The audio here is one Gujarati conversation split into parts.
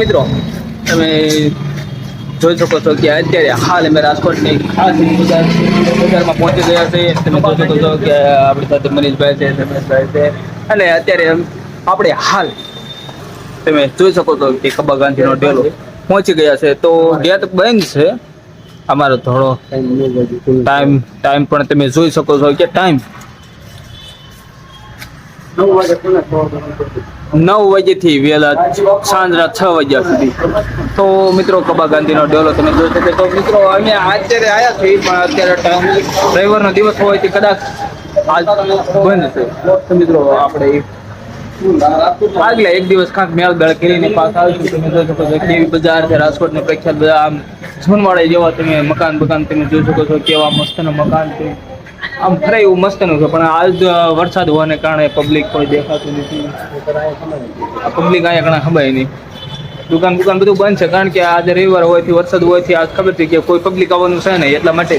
મિત્રો તમે જોઈ શકો છો કે અત્યારે હાલ અમે રાજકોટની ખાસ બજાર બજારમાં પહોંચી ગયા છે તમે જોઈ શકો છો કે આપણી સાથે મનીષભાઈ છે રમેશભાઈ છે. અને અત્યારે આપણે હાલ તમે જોઈ શકો છો કે કબા ગાંધીનો ડેલો પહોંચી ગયા છે. તો ગેટ બંધ છે. અમારો થોડો ટાઈમ ટાઈમ પણ તમે જોઈ શકો છો કે ટાઈમ નવ વાગ્યાથી વહેલા સાંજના છ વાગ્યા સુધી. તો મિત્રો, કબા ગાંધીનો ડોલો તમે જોઈ શકો તો મિત્રો, અમે અત્યારે આવ્યા છીએ, પણ અત્યારે ટાઈમ રવિવારનો દિવસ હોય તે કદાચ આજ બંધ છે. મિત્રો, આપણે આગલા એક દિવસ કાંક મેળ ગળ કરીને પાસ આવીશું. તમે જોઈ શકો છો, કેવી બજાર છે, રાજકોટની પ્રખ્યાત બધા આમ સોનવાડા જેવા તમે મકાન બકાન તમે જોઈ શકો છો, કેવા મસ્તના મકાન છે. આમ ફરે એવું મસ્તનું છે, પણ આજ વરસાદ હોવાને કારણે પબ્લિક કોઈ દેખાતું નથી. પબ્લિક અહીંયા ઘણા ખબર નહીં. દુકાન દુકાન બધું બંધ છે, કારણ કે આજે રવિવાર હોવાથી વરસાદ હોવાથી આજ ખબર છે કે કોઈ પબ્લિક આવવાનું છે નહીં એટલા માટે.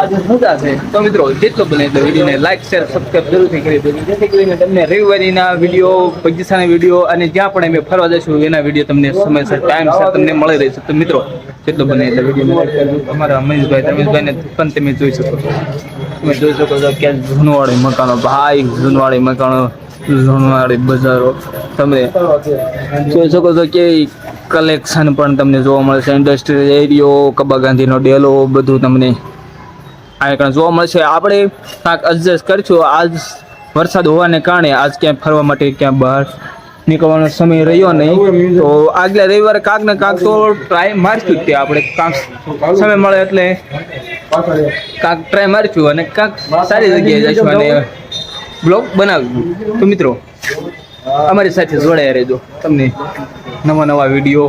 આજે મજા છે તો મિત્રો જેટલો બને એટલો વિડીયોને લાઈક શેર સબસ્ક્રાઈબ જરૂરથી કરી દેજો. જેથી કરીને તમને રવિવારીના વીડિયો, પગીસાના વીડિયો અને જ્યાં પણ અમે ફરવા જઈશું, એના વીડિયો તમને સમયસર ટાઈમસર તમને મળી રહેશે. તો મિત્રો જેટલો બને એટલો વીડિયો લાઈક કરજો અમારા અમીશભાઈ રમેશભાઈને પણ તમે જોઈ શકો તમે જોઈ શકો છો કે જૂનવાળી મકાનો, ભાઈ જૂનવાળી મકાનો જૂનવાળી બજારો. તમે જોઈ શકો છો કે કલેક્શન પણ તમને જોવા મળશે. ઇન્ડસ્ટ્રીયલ એરિયો, કબા ગાંધીનો ડેલો, બધું તમને આ જોવા મળશે. આપણે કાંઈક એડજસ્ટ કરીશું. આજ વરસાદ હોવાને કારણે આજ ક્યાંય ફરવા માટે ક્યાંય બહાર નીકળવાનો સમય રહ્યો નહીં. તો આગલા રવિવારે કાંક ને કાંક તો ટ્રાય મારશું જ તે આપણે. કાંક સમય મળે એટલે કાંક ટ્રાય મારશું અને કાંક સારી જગ્યાએ જઈશું અને બ્લોગ બનાવ્યું તો મિત્રો, અમારી સાથે જોડાયા રહેજો. તમને નવા નવા વીડિયો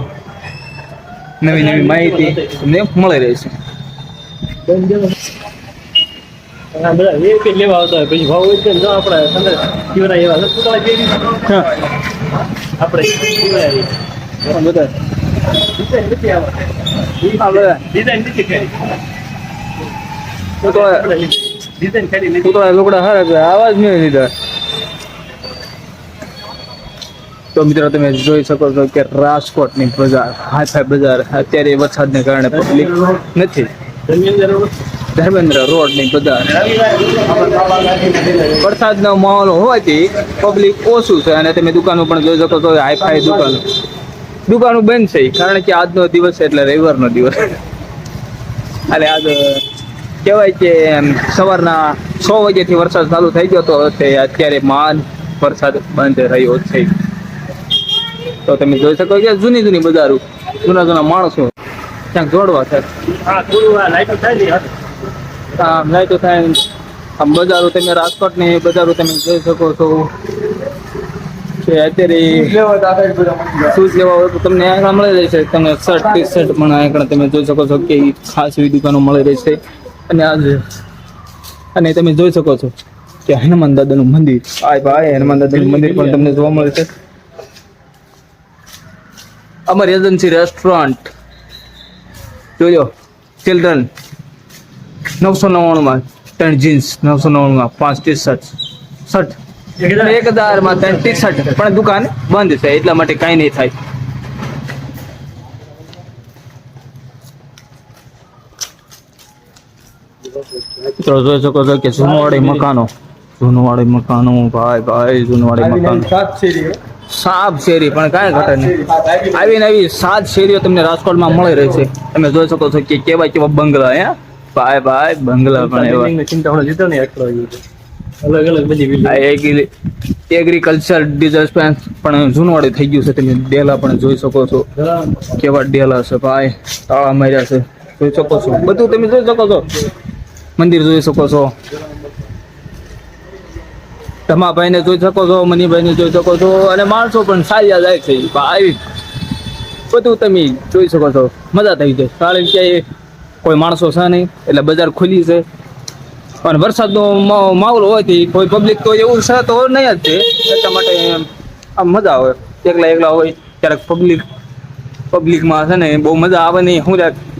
નવી નવી માહિતી તમને મળી રહેશે. બધા એક જ લેવા આવતા હોય. પછી ભાવ હોય છે જો આપણે સંદેશ શિવરાય એવા પૂતળા જે આપણે શિવરાય બધા. ડિઝાઇન નથી આવતા ડિઝાઇન નથી કરી. ડિઝાઇન કરી નથી. પૂતળા લુગડા હારા આવાજ નહીં લીધા. તો મિત્રો તમે જોઈ શકો છો કે રાજકોટની બજાર હાઈ બજાર અત્યારે વરસાદને કારણે પબ્લિક નથી. ધર્મેન્દ્રની બધા વરસાદનો માહોલ હોવાથી પબ્લિક ઓછું છે અને તમે દુકાનો પણ જોઈ શકો છો હાઈ ફાઈ દુકાનો. દુકાનો બંધ છે, કારણ કે આજનો દિવસ છે એટલે રવિવારનો દિવસ. અને આજ, કહેવાય કે સવારના છ વાગ્યાથી વરસાદ ચાલુ થઈ ગયો તો અત્યારે માન વરસાદ બંધ રહ્યો છે. તો તમે જોઈ શકો કે જૂની જૂની બજારો, જૂના જૂના માણસો ક્યાંક જોડવા છે. હા થોડું લાઈટ થાય ને તો થાય આમ બજારો તમે રાજકોટની બજારો તમે જોઈ શકો છો. કે અત્યારે શૂઝ લેવા હોય તો તમને આગળ મળી રહેશે. તમને શર્ટ ટી શર્ટ પણ આગળ તમે જોઈ શકો છો કે ખાસ એવી દુકાનો મળી રહેશે અને આજે અને તમે જોઈ શકો છો કે હનુમાન દાદાનું મંદિર આ ભાઈ, હનુમાન દાદાનું મંદિર પણ તમને જોવા મળે છે અમર એજન્સી રેસ્ટોરન્ટ જોજો ચિલ્ડ્રન નવસો નવ્વાણુંમાં ત્રણ જીન્સ નવસો નવ્વાણુંમાં પાંચ ટી શર્ટ શર્ટ એક હજારમાં ત્રણ ટી શર્ટ પણ દુકાન બંધ છે એટલા માટે કાંઈ નહીં થાય. મિત્રો જોઈ શકો છો કે જૂનવાડી મકાનો જૂનવાડી મકાનો ભાઈ ભાઈ જૂનવાડી મકાનો. સાત શેરી પણ કાંઈ ઘટે નહીં. આવી સાત શેરીઓ તમને રાજકોટમાં મળી રહી છે. તમે જોઈ શકો છો કે કેવા કેવા બંગલા હે? ભાઈ ભાઈ બંગલા પણ એવા. ચિંતા જીતો ને અલગ અલગ બધી એગ્રીકલ્ચર ડિઝાસ્ટર પણ જૂનવાડી થઈ ગયું છે. તમે ડેલા પણ જોઈ શકો છો. કેવા ડેલા છે ભાઈ તાળા માર્યા છે. જોઈ શકો છો. બધું તમે જોઈ શકો છો. મંદિર જોઈ શકો છો. ધમાભાઈને જોઈ શકો છો મનીભાઈને જોઈ શકો છો. અને માણસો પણ સારી જાય છે ભાઈ. બધું તમે જોઈ શકો છો. મજા થઈ જાય. કારણ કે કોઈ માણસો છે નહીં, એટલે બજાર ખુલી છે. અને વરસાદનો માહોલ હોયથી કોઈ પબ્લિક તો એવું છે તો નહીં જ છે એટલા માટે આમ મજા આવે. એકલા એકલા હોય ક્યારેક પબ્લિક પબ્લિકમાં છે ને, બહુ મજા આવે નહીં. હું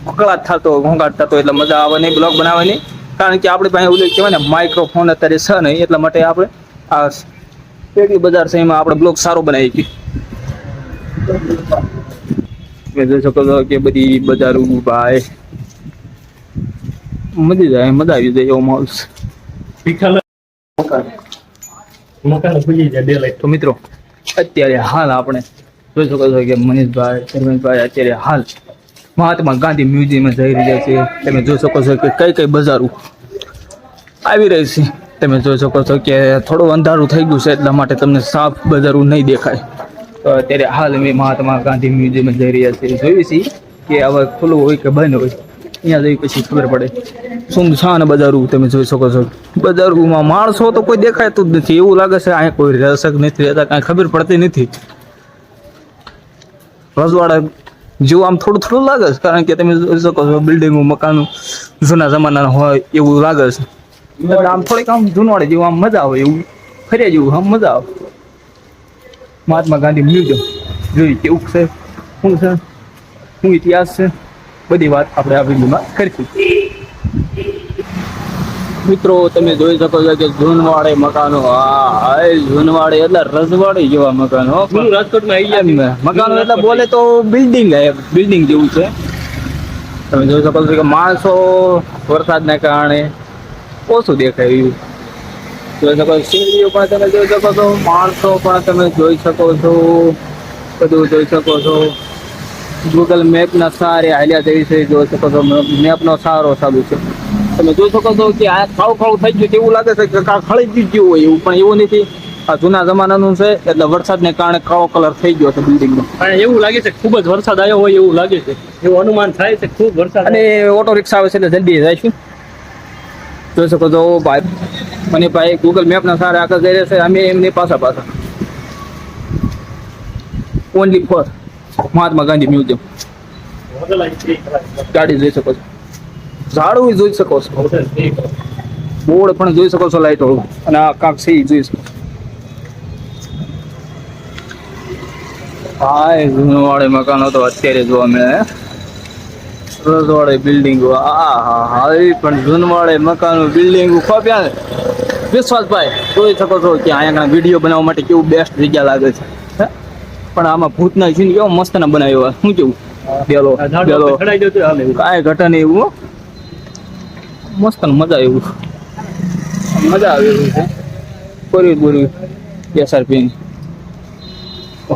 ખકડાટ થતો, ઘોંઘાટ થતો, એટલે મજા આવે નહીં બ્લોગ બનાવવાની કારણ કે આપણે પાસે ઓલું કહેવાય ને માઇક્રોફોન અત્યારે છે નહીં, એટલા માટે આપણે આ પેટી બજાર છે એમાં આપણે બ્લોગ સારો બનાવી મેં જોઈ શકો છો કે બધી બજારું ભાઈ મજા જાય મજા આવી જાય એવો માહોલ છે. તો મિત્રો અત્યારે હાલ આપણે જોઈ શકો છો કે મનીષભાઈ ધર્મેશભાઈ અત્યારે હાલ મહાત્મા ગાંધી મ્યુઝિયમ જઈ રહ્યા છે. તમે જોઈ શકો છો કે કઈ કઈ બજારો આવી રહી છે. તમે જોઈ શકો છો કે થોડું અંધારું થઈ ગયું છે એટલા માટે તમને સાફ બજારો નહીં દેખાય. તો અત્યારે હાલ અમે મહાત્મા ગાંધી મ્યુઝિયમ જઈ રહ્યા છીએ. જોઈએ છીએ કે હવે ખુલ્લું હોય કે બંધ હોય. અહીંયા જઈ પછી ખબર પડે. સુમસાન બજારું તમે જોઈ શકો છો. બજારમાં માણસો તો કોઈ દેખાતું જ નથી. એવું લાગે છે અહીંયા કોઈ રહેશક નથી. રહેતા કાંઈ ખબર પડતી નથી. રજવાડા જેવું આમ થોડું થોડું લાગે છે. કારણ કે તમે જોઈ શકો છો બિલ્ડિંગો, મકાનો જૂના જમાનાના હોય એવું લાગે છે. આમ થોડીક આમ જૂનવાડે જેવું આમ મજા આવે. એવું ફર્યા જેવું આમ મજા આવે. મહાત્મા ગાંધી મ્યુઝિયમ. જોઈ કેવું છે? શું છે? શું ઇતિહાસ છે? બધી વાત આપણે આ વિડીયોમાં કરીશું. મિત્રો તમે જોઈ શકો છો કે જૂનવાડે મકાનો હા જૂનવાડે એટલે રજવાડી જેવા મકાનો. રાજકોટમાં આવી ગયા મકાનો એટલે બોલે તો બિલ્ડિંગ બિલ્ડિંગ જેવું છે. તમે જોઈ શકો છો કે માણસો વરસાદના કારણે ઓછું દેખાય એવું. જોઈ શકો સીડીઓ પણ તમે જોઈ શકો છો માણસો પણ તમે જોઈ શકો છો બધું જોઈ શકો છો. ગૂગલ મેપના સહારે હાલ્યા જેવી છે જોઈ શકો છો મેપનો સહારો ચાલુ છે. તમે જોઈ શકો છો કે આ ખાવ ખાવ થઈ ગયું એવું લાગે છે કે કાં ખળી જ ગયું હોય એવું પણ એવું નથી. આ જૂના જમાનાનું છે એટલે વરસાદને કારણે કાળો કલર થઈ ગયો છે બિલ્ડિંગનો અને એવું લાગે છે ખૂબ જ વરસાદ આવ્યો હોય એવું લાગે છે. એવું અનુમાન થાય છે ખૂબ વરસાદ અને ઓટો રિક્ષા આવે છે એટલે જલ્દી જઈશું જોઈ શકો છો ભાઈ મને ભાઈ ગૂગલ મેપના સહારે આગળ જઈ રહ્યા છે અમે એમની પાછા પાછા. Only for Mahatma Gandhi museum ગાડી જોઈ શકો છો ઝાડવું જોઈ શકો છો. બોર્ડ પણ જોઈ શકો છો લાઈટ વાળું અને આ કાંક છે જોઈ શકો હા, એ જૂનવાળી મકાનો તો અત્યારે જોવા મળે, હે. રજવાડી બિલ્ડિંગો આ હા હા, એ પણ જૂનવાળી મકાનો બિલ્ડિંગો ખોપ્યા ને વિશ્વાસભાઈ, જોઈ શકો છો કે અહીંયા વીડિયો બનાવવા માટે કેવું બેસ્ટ જગ્યા લાગે છે? પણ આમાં ભૂતના સીન કેવો મસ્ત ના બનાવ્યો શું કેવું? હાલે એવું. કાંઈ ઘટે નહીં એવું મસ્ત મજા એવું. મજા આવે એવું છે. બોરી SRP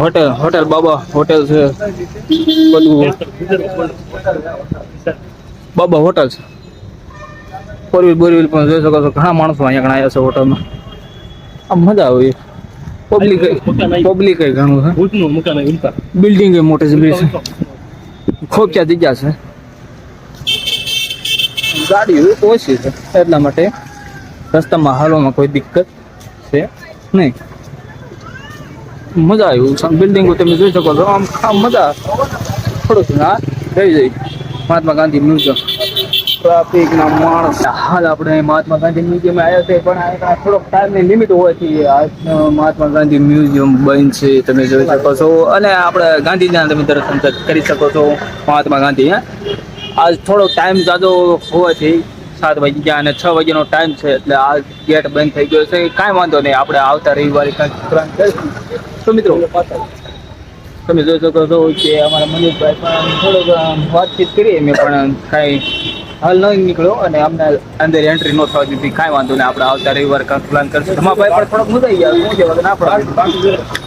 hotel hotel Baba hotel છે. બધું. બાબા હોટેલ છે. ફોર બોરવીલ પણ જોઈ શકો છો ઘણા માણસો અહીંયા ઘણા આવ્યા છે હોટલમાં. આમ મજા આવે. પબ્લિક પબ્લિક ઘણું છે ભૂતનું મકાન આવ્યું, ઉલ્કા. બિલ્ડિંગ એ મોટી જબરી છે ખૂબ ક્યાં જગ્યા છે ગાડીઓ ઓછી છે એટલા માટે રસ્તામાં હાલવામાં કોઈ દિક્કત છે નહીં મજા આવ્યું બિલ્ડિંગો તમે જોઈ શકો છો આમ આમ મજા થોડુંક હા રહી જાય મહાત્મા ગાંધી મ્યુઝિયમ ટ્રાફિકના માણસ. હાલ આપણે મહાત્મા ગાંધી મ્યુઝિયમ આવ્યા છે, પણ થોડોક ટાઈમની લિમિટ હોવાથી મહાત્મા ગાંધી મ્યુઝિયમ બંધ છે તમે જોઈ શકો છો. અને આપણે ગાંધીજીના તમે દર્શન કરી શકો છો, મહાત્મા ગાંધી આજ થોડો ટાઈમ જાદો હોવાથી સાત વાગ્યા અને છ વાગ્યાનો ટાઈમ છે, એટલે આ ગેટ બંધ થઈ ગયો છે. કાંઈ વાંધો નહીં, આપણે આવતા રવિવારે કાંઈક પ્લાન કરીશું. તો મિત્રો, તમે જોઈ શકો છો કે અમારા મનીષભાઈ પણ થોડોક વાતચીત કરીએ મેં પણ કાંઈ હાલ ન નીકળ્યો અને અમને અંદર એન્ટ્રી ન થવા દીધી. કાંઈ વાંધો નહીં આપણે આવતા રવિવાર કાંક પ્લાન કરશું. ધમાભાઈ પણ થોડોક મુદાઈ ગયા શું છે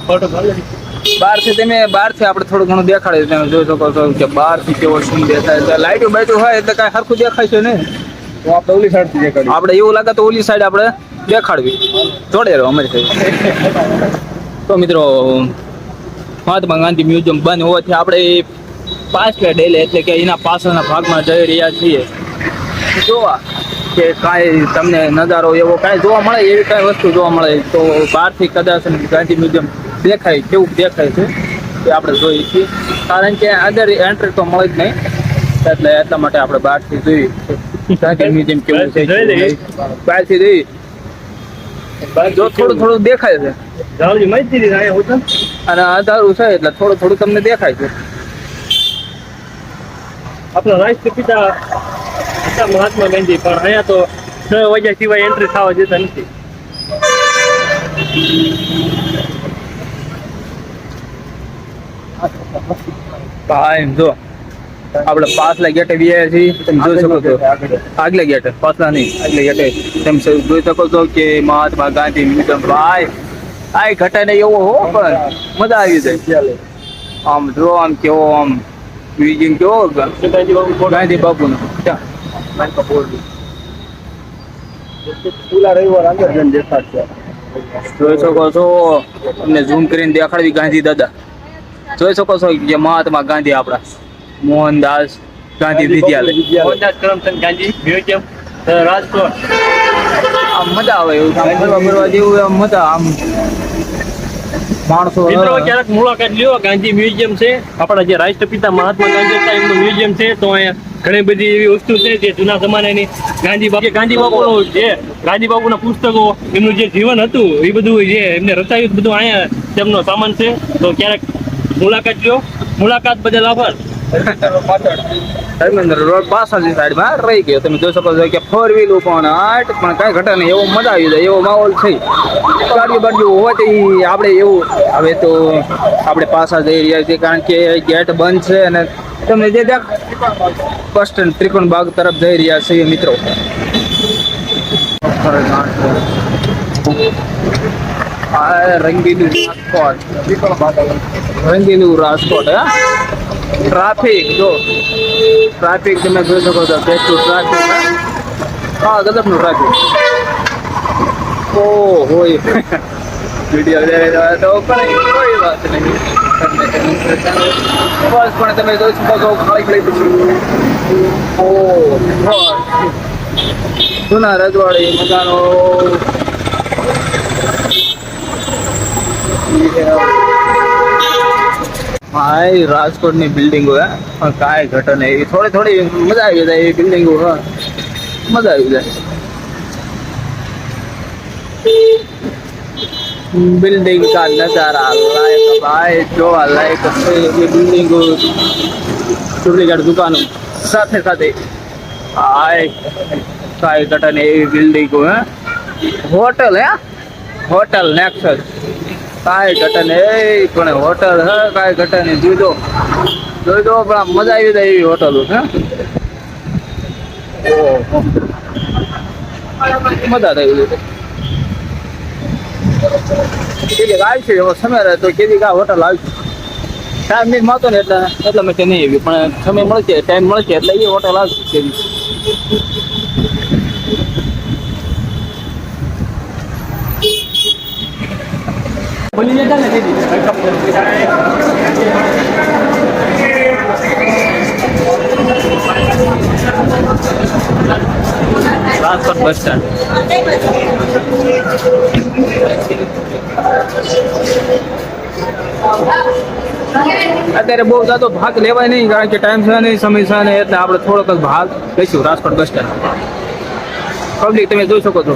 ફોટો પાડી. બહારથી તમે બહારથી આપણે થોડું ઘણું દેખાડે તમે જોઈ શકો છો કે બહારથી કેવો શું દેખાય છે. લાઈટો બાઈટો હોય એટલે કાંઈ સરખું દેખાય છે ને તો આપણે ઓલી સાઈડથી દેખાડીએ. આપણે એવું લાગે તો ઓલી સાઈડ આપણે દેખાડવી. જોડે રહો અમારી સાઈડ તો મિત્રો મહાત્મા ગાંધી મ્યુઝિયમ બંધ હોવાથી આપણે કે ડેલે એટલે કે એના પાછળના ભાગમાં જઈ રહ્યા છીએ. જોવા કે કાંઈ તમને નજારો એવો કાંઈ જોવા મળે એવી કાંઈ વસ્તુ જોવા મળે તો બહારથી કદાચ ગાંધી મ્યુઝિયમ દેખાય કેવું દેખાય છે એ આપણે જોઈએ છીએ. કારણ કે અંદર એન્ટ્રી તો મળે જ નહીં. એટલે એટલા માટે આપણે બહારથી જોઈએ ગાંધી મ્યુઝિયમ કેવું છે. બહારથી જોઈએ. જો થોડું થોડું દેખાય છે. અને અંધારું છે એટલે થોડું થોડું તમને દેખાય છે. આપણા રાષ્ટ્રપિતા હતા મહાત્મા ગાંધી પણ અહીંયા તો છ વાગ્યા સિવાય એન્ટ્રી થવા જતા નથી. ભાઈ જો, આપણે પાછલા ગેટે વ્યાયા છીએ, તમે જોઈ શકો છો. આગલા ગેટે પાછલા નહીં, આગલા ગેટે તમે જોઈ શકો છો કે મહાત્મા ગાંધી મ્યુઝિયમ. ભાઈ, આ ઘટાને એવો હો પણ, મજા આવી જાય. આમ જો, આમ કેવો, આમ મ્યુઝિયમ કેવો, ગાંધી બાપુનો. ક્યાં? પુલા રવિવાર અંદર જઈને દેખાડશે જોઈ શકો છો તમને ઝૂમ કરીને દેખાડવી ગાંધી દાદા. જોઈ શકો છો કે મહાત્મા ગાંધી આપણા. મોહનદાસ ગાંધી વિદ્યાલય. મોહનદાસ કરમચંદ ગાંધી મ્યુઝિયમ રાજકોટ. આમ મજા આવે એવું આમ ફરવા ફરવા જેવું આમ મજા આમ. માણસો મિત્રો ક્યારેક મુલાકાત લ્યો. ગાંધી મ્યુઝિયમ છે. આપણા જે રાષ્ટ્રપિતા મહાત્મા ગાંધી હતા એમનું મ્યુઝિયમ છે. તો અહીંયા ઘણી બધી એવી વસ્તુ છે જે જૂના જમાનાની ગાંધી બાપુ ગાંધી બાપુનો જે ગાંધી બાપુના પુસ્તકો, એમનું જે જીવન હતું, એ બધું જે એમને રચાયું બધું અહીંયા તેમનો સામાન છે. તો ક્યારેક મુલાકાત જો મુલાકાત બદલ આભાર. ધર્મેન્દ્ર સાઈડમાં રહી ગયો. તમે જોઈ શકો છો કે ફોર વ્હીલ પણ આઠ, પણ કાંઈ ઘટે એવો મજા આવી જાય, એવો માહોલ છે. ગાડીઓ બાડીઓ આપણે એવું હવે તો આપણે પાછા જઈ રહ્યા છીએ, કારણ કે ગેટ બંધ છે અને તમને જે સ્ટેન્ડ ત્રિકોણ બાગ તરફ જઈ રહ્યા છીએ મિત્રો. રંગીલું રાજકોટ. રંગીલું રાજકોટ, હે? ટ્રાફિક, જો. ટ્રાફિક તમે જોઈ શકો છો ટ્રાફિક, હા? ગજબનું ટ્રાફિક. ઓ હોય વીડિયો બસ પણ તમે શકો છો ખાલી ખાલી પછી ઓ. જૂના રજવાડી મકાનો ભાઈ, રાજકોટની બિલ્ડિંગો હે કાંઈ ઘટન એવી થોડી થોડી મજા આવી જાય એ બિલ્ડિંગો મજા આવી જાય બિલ્ડિંગ કા નજારા લાયક ભાઈ જોવા લાયક છે એ બિલ્ડિંગો ડુપ્લિકેટ દુકાનો સાથે સાથે હાય કાંઈ ઘટે નહીં એવી બિલ્ડિંગો હે હોટલ હે હોટલ નેક્સસ કાંઈ ઘટે નહીં પણ હોટલ હે કાંઈ ઘટે નહીં જોઈ દો જોઈ દો પણ આમ મજા આવી જાય એવી હોટલો હે ઓહો. મજા થઈ ગઈ કેદી આવશે એવો સમય રહે તો કેદી આ હોટલ આવશે ટાઈમ નહીં મળતો ને એટલે એટલે મેં નહીં આવી પણ સમય મળશે ટાઈમ મળશે એટલે એ હોટલ આવશે કેદી બોલી જતા ને દીદી રાજકોટ બસ સ્ટેન્ડ અત્યારે બહુ જાતો ભાગ લેવાય નહીં, કારણ કે ટાઈમ છે નહીં, સમય છે નહીં, એટલે આપણે થોડોક ભાગ લઈશું રાજકોટ બસ સ્ટેન્ડ પબ્લિક તમે જોઈ શકો છો.